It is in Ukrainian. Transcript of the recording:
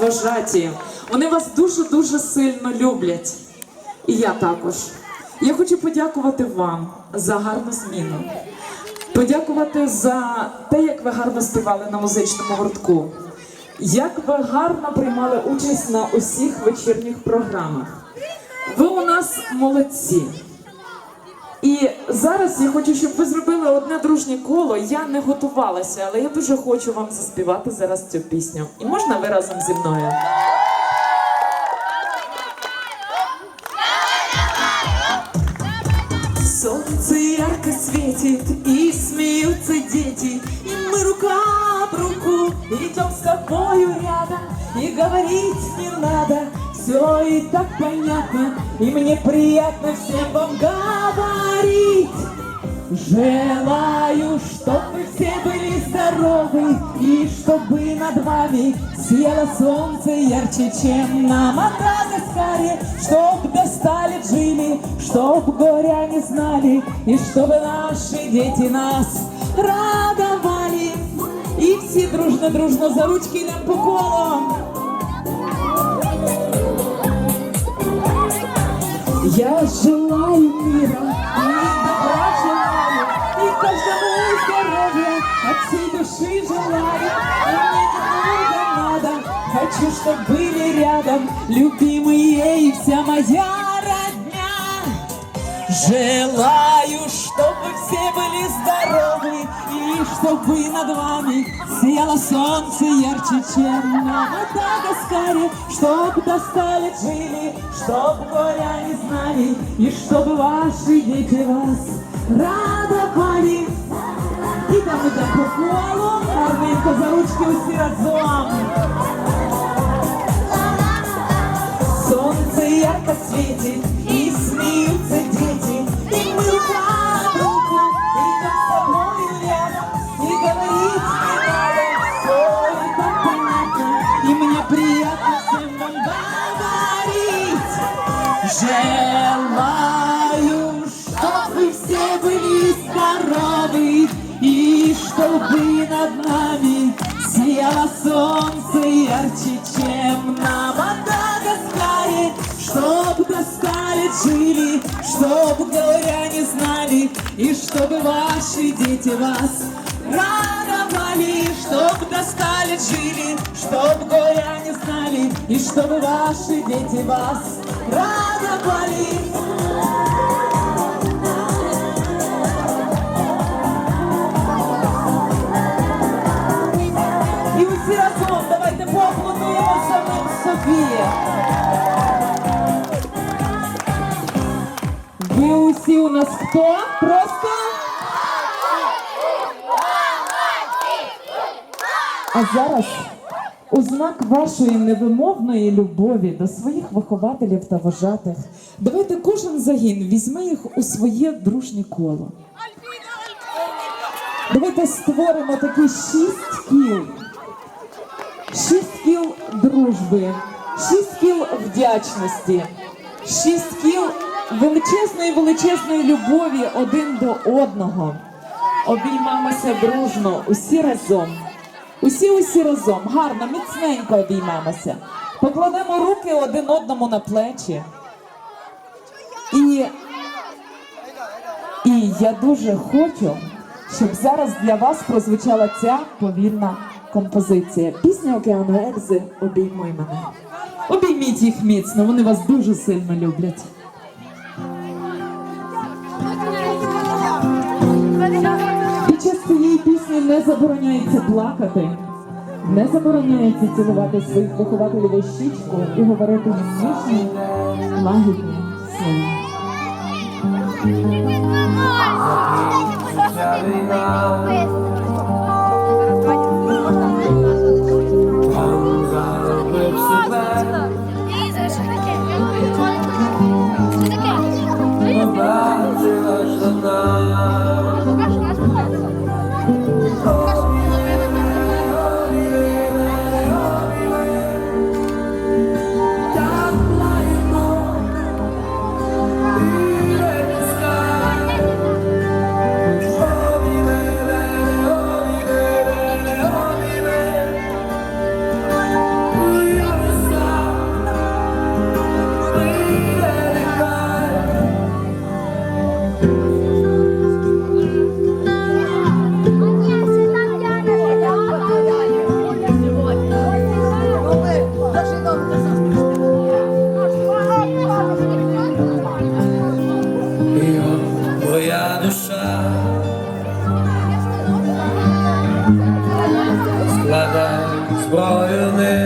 вожаті. Вони вас дуже-дуже сильно люблять. І я також. Я хочу подякувати вам за гарну зміну. Подякувати за те, як ви гарно співали на музичному гуртку. Як ви гарно приймали участь на усіх вечірніх програмах. Ви у нас молодці. І зараз я хочу, щоб ви зробили одне дружнє коло. Я не готувалася, але я дуже хочу вам заспівати зараз цю пісню. І можна ви разом зі мною? Солнце ярко светит, и смеются дети, и мы рука об руку идем с тобою рядом, и говорить не надо, все и так понятно, и мне приятно всем вам говорить. Желаю, чтоб вы все были здоровы, и чтобы над вами сияло солнце ярче, чем на Мадагаскаре, чтоб достали жили, чтоб горя не знали, и чтобы наши дети нас радовали. И все дружно-дружно за ручки нам по колу. Я желаю мира добра желаю, и каждому здоровья от всей души желаю. И мне немного надо, хочу, чтобы были рядом любимые и вся моя родня. Желаю, чтобы все были здоровы И чтобы над вами сияло солнце ярче, чем на Мадагаскаре Чтоб достали жили, чтоб горя не знали И чтобы ваши дети вас радовали І там іде по колу, за ручки усі разом. Солнце ярко светит, и смеются Желаю, чтоб вы все были здоровы, и чтобы над нами сияло солнце ярче, чем на Мадагаскаре, чтоб достали жили, чтоб горя не знали, и чтобы ваши дети вас радовали, чтоб достали жили, чтоб горя не знали, и чтобы ваши дети вас радовали. І усі разом давайте поаплодуємо самим собі. Ви усі у нас хто? Просто? А зараз у знак вашої невимовної любові до своїх вихователів та вожатих, давайте кожен загін візьме їх у своє дружнє коло. Давайте створимо такі шість кіл. Шість кіл дружби, шість кіл вдячності, шість кіл величезної величезної любові один до одного. Обіймемося дружно, усі разом. Усі усі разом, гарно, міцненько обіймемося. Покладемо руки один одному на плечі. І, і я дуже хочу, щоб зараз для вас прозвучала ця повільна композиція. Пісня Океану Ельзи Обіймуй мене. Обійміть їх міцно, вони вас дуже сильно люблять. Цієї не забороняється плакати, не забороняється цілувати своїх вихователів у щічку і говорити ніжні, лагідні слова. Thank violin.